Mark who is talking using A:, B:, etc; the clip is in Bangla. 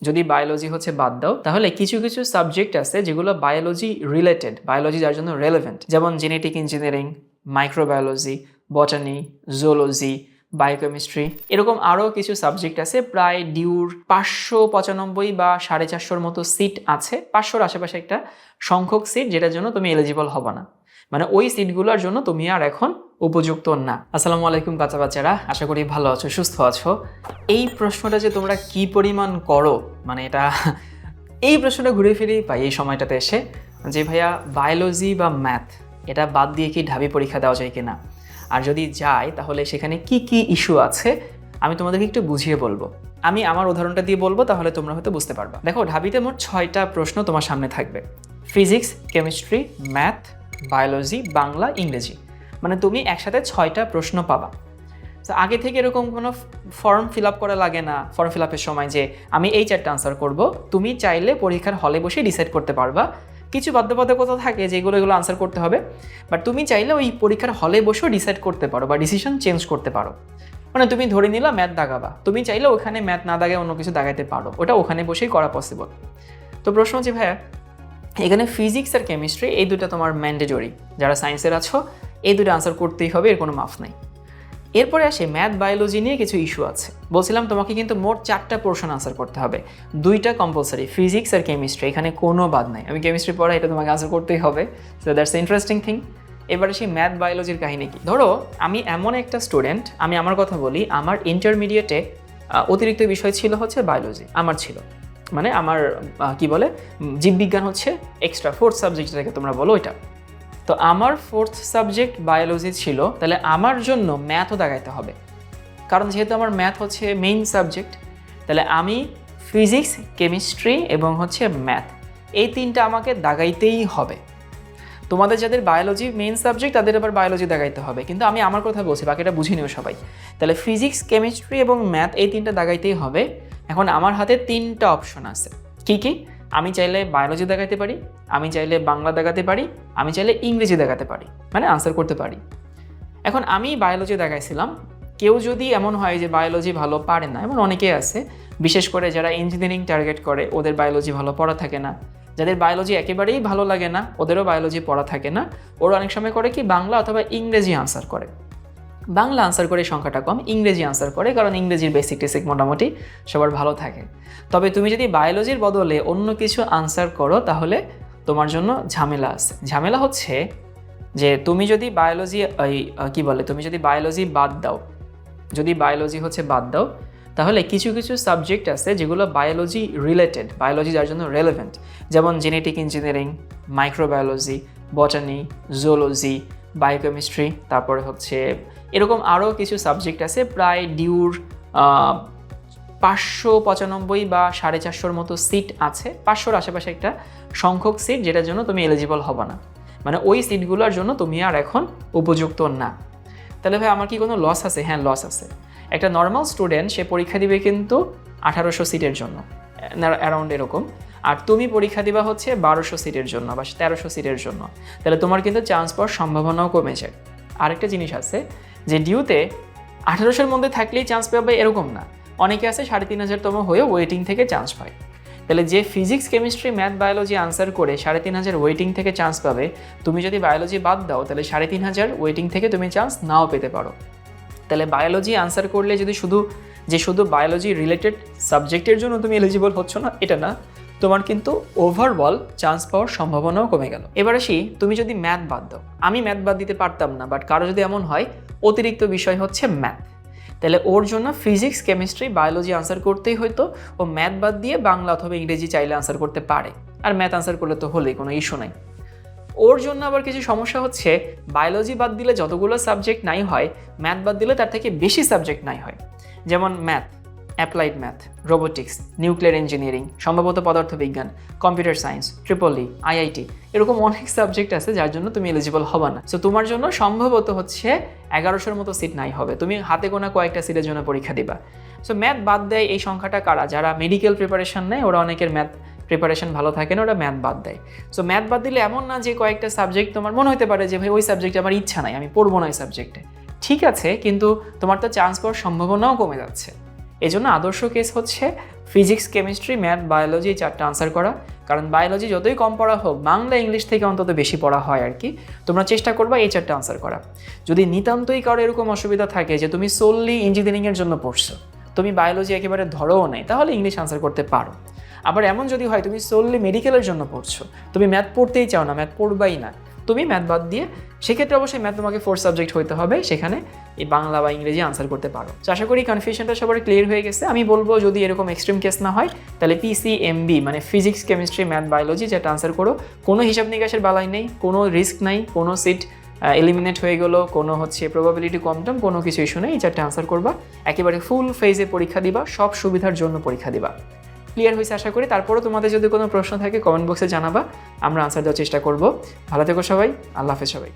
A: যদি বায়োলজি হচ্ছে বাদ দাও, তাহলে কিছু কিছু সাবজেক্ট আছে যেগুলো বায়োলজি রিলেটেড বায়োলজি যার জন্য রেলেভেন্ট যেমন genetic engineering microbiology botany zoology biochemistry এরকম আরও কিছু সাবজেক্ট আছে, প্রায় ডিউর পাঁচশো পঁচানব্বই বা সাড়ে চারশোর মতো সিট আছে, পাঁচশোর আশেপাশে একটা সংখ্যক সিট যেটার জন্য তুমি এলিজিবল হবে না। মানে ওই সিটগুলোর জন্য তুমি আর এখন উপযুক্ত না। আসসালামু আলাইকুম বাচ্চা বাচ্চারা, আশা করি ভালো আছো, সুস্থ আছো। এই প্রশ্নটা যে তোমরা কি পরিমাণ করো মানে এটা এই প্রশ্নটা ঘুরে ফিরেই পাই এই সময়টাতে এসে, যে ভাইয়া বায়োলজি বা ম্যাথ, এটা বাদ দিয়ে কি ঢাবি পরীক্ষা দেওয়া যায় কিনা? আর যদি যায়, তাহলে সেখানে কি কি ইস্যু আছে, আমি তোমাদেরকে একটু বুঝিয়ে বলব। আমি আমার উদাহরণটা দিয়ে বলব, তাহলে তোমরা হয়তো বুঝতে পারবা। দেখো, ঢাবিতে মোট ছয়টা প্রশ্ন তোমার সামনে থাকবে। Physics, chemistry, math biology, Bangla, ইংরেজি। মানে তুমি একসাথে ছয়টা প্রশ্ন পাবা। তো আগে থেকে এরকম কোনো ফর্ম ফিল আপ করা লাগে না ফর্ম ফিল আপের সময় যে আমি এই চারটা আনসার করব, তুমি চাইলে পরীক্ষার হলে বসে ডিসাইড করতে পারবা। কিছু বাধ্যবাধকতা থাকে যেগুলো এগুলো আনসার করতে হবে বাট তুমি চাইলে ওই পরীক্ষার হলে বসেও ডিসাইড করতে পারো বা ডিসিশন চেঞ্জ করতে পারো। মানে তুমি ধরে নিলা ম্যাথ দাগাবা, তুমি চাইলে ওখানে ম্যাথ না দাগে অন্য কিছু দাগাইতে পারো, ওটা ওখানে বসেই করা পসিবল তো প্রশ্ন হচ্ছে, ভাইয়া এখানে ফিজিক্স আর কেমিস্ট্রি এই দুটো তোমার ম্যান্ডেটরি যারা সায়েন্সের আছো, এই দুটো আনসার করতেই হবে, এর কোনো মাফ নাই। এরপরে আসে ম্যাথ বায়োলজি নিয়ে কিছু ইস্যু আছে। বলছিলাম তোমাকে কিন্তু মোট চারটা পোর্শন আনসার করতে হবে। দুইটা কম্পালসারি ফিজিক্স আর কেমিস্ট্রি এখানে কোনো বাদ নাই। আমি কেমিস্ট্রি পড়া, এটা তোমাকে আনসার করতেই হবে। সো দ্যাটস ইন্টারেস্টিং থিং এবারে সেই ম্যাথ বায়োলজির কাহিনী কি। ধরো, আমি এমন একটা স্টুডেন্ট আমি আমার কথা বলি, আমার ইন্টারমিডিয়েটে অতিরিক্ত বিষয় ছিল হচ্ছে বায়োলজি আমার ছিল। মানে আমার কি বলে জীববিজ্ঞান হচ্ছে এক্সট্রা ফোর্থ সাবজেক্ট যেটাকে তোমরা বলো ওইটা। তো আমার ফোর্থ সাবজেক্ট বায়োলজি ছিল, তাহলে আমার জন্য ম্যাথও দেখাইতে হবে। কারণ যেহেতু আমার ম্যাথ হচ্ছে মেইন সাবজেক্ট তাহলে আমি ফিজিক্স কেমিস্ট্রি এবং হচ্ছে ম্যাথ এই তিনটা আমাকে দাগাইতেই হবে। তোমাদের যাদের বায়োলজি মেইন সাবজেক্ট তাদের আবার বায়োলজি দেখাইতে হবে। কিন্তু আমি আমার কথা বলছি, বাকিটা বুঝে নিও সবাই। তাহলে ফিজিক্স কেমিস্ট্রি এবং ম্যাথ এই তিনটা দাগাইতেই হবে। এখন আমার হাতে তিনটা অপশন আছে। কি কি? আমি চাইলে বায়োলজি দেখাতে পারি, আমি চাইলে বাংলা দেখাতে পারি, আমি চাইলে ইংরেজি দেখাতে পারি মানে আনসার করতে পারি। এখন আমি বায়োলজি দেখাইছিলাম, কেউ যদি এমন হয় যে বায়োলজি ভালো পারে না, এমন অনেকেই আছে, বিশেষ করে যারা ইঞ্জিনিয়ারিং টার্গেট করে, ওদের বায়োলজি ভালো পড়া থাকে না। যাদের বায়োলজি একেবারেই ভালো লাগে না, ওদেরও বায়োলজি পড়া থাকে না। ওরা অনেক সময় করে কি বাংলা অথবা ইংরেজি আনসার করে। বাংলা আনসার করে সংখ্যাটা কম ইংরেজি আনসার করে কারণ ইংরেজির বেসিক টেসিক মোটামুটি সবার ভালো থাকে। তবে তুমি যদি বায়োলজির বদলে অন্য কিছু আনসার করো তাহলে তোমার জন্য ঝামেলা আছে। ঝামেলা হচ্ছে যে তুমি যদি বায়োলজি আহ, কি বলে তুমি যদি বায়োলজি বাদ দাও যদি বায়োলজি হচ্ছে বাদ দাও তাহলে কিছু কিছু সাবজেক্ট আছে যেগুলো বায়োলজি রিলেটেড বায়োলজি যার জন্য রেলেভেন্ট যেমন genetic engineering microbiology botany zoology biochemistry তারপরে হচ্ছে এরকম আরও কিছু সাবজেক্ট আছে, প্রায় ডিউর পাঁচশো পঁচানব্বই বা সাড়ে চারশোর মতো সিট আছে। পাঁচশোর আশেপাশে একটা সংখ্যক সিট যেটার জন্য তুমি এলিজিবল হবে না। মানে ওই সিটগুলোর জন্য তুমি আর এখন উপযুক্ত না। তাহলে ভাই, আমার কি কোনো লস আছে? হ্যাঁ লস আছে। একটা নর্মাল স্টুডেন্ট সে পরীক্ষা দিবে কিন্তু আঠারোশো সিটের জন্য অ্যারাউন্ড এরকম। আর তুমি পরীক্ষা দিবা হচ্ছে বারোশো সিটের জন্য বা তেরোশো সিটের জন্য। তাহলে তোমার কিন্তু চান্স পাওয়ার সম্ভাবনাও কমে যায় আরেকটা জিনিস আছে যে ডিউতে আঠারোশোর মধ্যে থাকলেই চান্স পাবে এরকম না। অনেকে আছে সাড়ে তিন হাজার হাজারতম হয়েও ওয়েটিং থেকে চান্স পায়। তাহলে যে physics chemistry math biology answer করে সাড়ে তিন হাজার ওয়েটিং থেকে চান্স পাবে, তুমি যদি বায়োলজি বাদ দাও, তাহলে সাড়ে তিন হাজার ওয়েটিং থেকে তুমি চান্স নাও পেতে পারো। তাহলে বায়োলজি আনসার করলে যদি শুধু, যে শুধু বায়োলজি রিলেটেড সাবজেক্টের জন্য তুমি এলিজিবল হচ্ছ না, এটা না তোমার কিন্তু ওভারঅল চান্স পাওয়ার সম্ভাবনাও কমে গেল। এবার আসি, তুমি যদি ম্যাথ বাদ দাও। আমি ম্যাথ বাদ দিতে পারতাম না বাট কারও যদি এমন হয়, অতিরিক্ত বিষয় হচ্ছে ম্যাথ তাহলে ওর জন্য ফিজিক্স কেমিস্ট্রি বায়োলজি আনসার করতেই হয়তো ও ম্যাথ বাদ দিয়ে বাংলা অথবা ইংরেজি চাইলে আনসার করতে পারে। আর ম্যাথ আনসার করলে তো হলেই, কোনো ইস্যু নাই। ওর জন্য আবার কিছু সমস্যা হচ্ছে বায়োলজি বাদ দিলে যতগুলো সাবজেক্ট নাই হয় ম্যাথ বাদ দিলে তার থেকে বেশি সাবজেক্ট নাই হয়। যেমন math applied math robotics nuclear engineering সম্ভবত পদার্থবিজ্ঞান কম্পিউটার সায়েন্স ট্রিপলি আইআইটি এরকম অনেক সাবজেক্ট আছে যার জন্য তুমি এলিজিবল হবে না। সো তোমার জন্য সম্ভবত হচ্ছে এগারোশোর মতো সিট নাই হবে। তুমি হাতে গোনা কয়েকটা সিটের জন্য পরীক্ষা দিবা। সো ম্যাথ বাদ দেয় এই সংখ্যাটা কারা? যারা মেডিকেল প্রিপারেশন নেয়, ওরা অনেকের ম্যাথ প্রিপারেশন ভালো থাকে না, ওরা ম্যাথ বাদ দেয়। সো ম্যাথ বাদ দিলে এমন না যে কয়েকটা সাবজেক্ট তোমার, মনে হতে পারে যে, ভাই, ওই সাবজেক্টে আমার ইচ্ছা নাই, আমি পড়ব না ওই সাবজেক্টে ঠিক আছে, কিন্তু তোমার তো চান্স পাওয়ার সম্ভাবনাও কমে যাচ্ছে। এই জন্য আদর্শ কেস হচ্ছে ফিজিক্স কেমিস্ট্রি ম্যাথ বায়োলজি চারটা আনসার করা। কারণ বায়োলজি যতই কম পড়া হোক, বাংলা ইংলিশ থেকে অন্তত বেশি পড়া হয় আর কি, তোমরা চেষ্টা করবা এই চারটা আনসার করা। যদি নিতান্তই কারও এরকম অসুবিধা থাকে যে তুমি সোললি ইঞ্জিনিয়ারিংয়ের জন্য পড়ছো, তুমি বায়োলজি একেবারে ধরোও নাই, তাহলে ইংলিশ আনসার করতে পারো। আবার এমন যদি হয়, তুমি সোললি মেডিকেলের জন্য পড়ছো, তুমি ম্যাথ পড়তেই চাও না ম্যাথ পড়বাই না তুমি ম্যাথ বাদ দিয়ে, সেক্ষেত্রে অবশ্যই ম্যাথ তোমাকে ফোর সাবজেক্ট হইতে হবে, সেখানে এই বাংলা বা ইংরেজি আনসার করতে পারো। তো আশা করি কনফিউশনটা সবার ক্লিয়ার হয়ে গেছে। আমি বলব যদি এরকম এক্সট্রিম কেস না হয়, তাহলে পিসি এমবি মানে ফিজিক্স কেমিস্ট্রি ম্যাথ বায়োলজি যেটা আনসার করো, কোনো হিসাব নিকাশের বালাই নেই, কোনো রিস্ক নাই, কোনো সিট এলিমিনেট হয়ে গেলো, কোনো হচ্ছে প্রবাবিলিটি কম টম, কোনো কিছু ইস্যু নেই, এই চারটে আনসার করবা। একেবারে ফুল ফেজে পরীক্ষা দিবা, সব সুবিধার জন্য পরীক্ষা দিবা। ক্লিয়ার হয়েছে আশা করি। তারপরও তোমাদের যদি কোনো প্রশ্ন থাকে কমেন্ট বক্সে জানাবা। আমরা আনসার দেওয়ার চেষ্টা করব। ভালো থেকো সবাই। আল্লাহ হাফেজ সবাই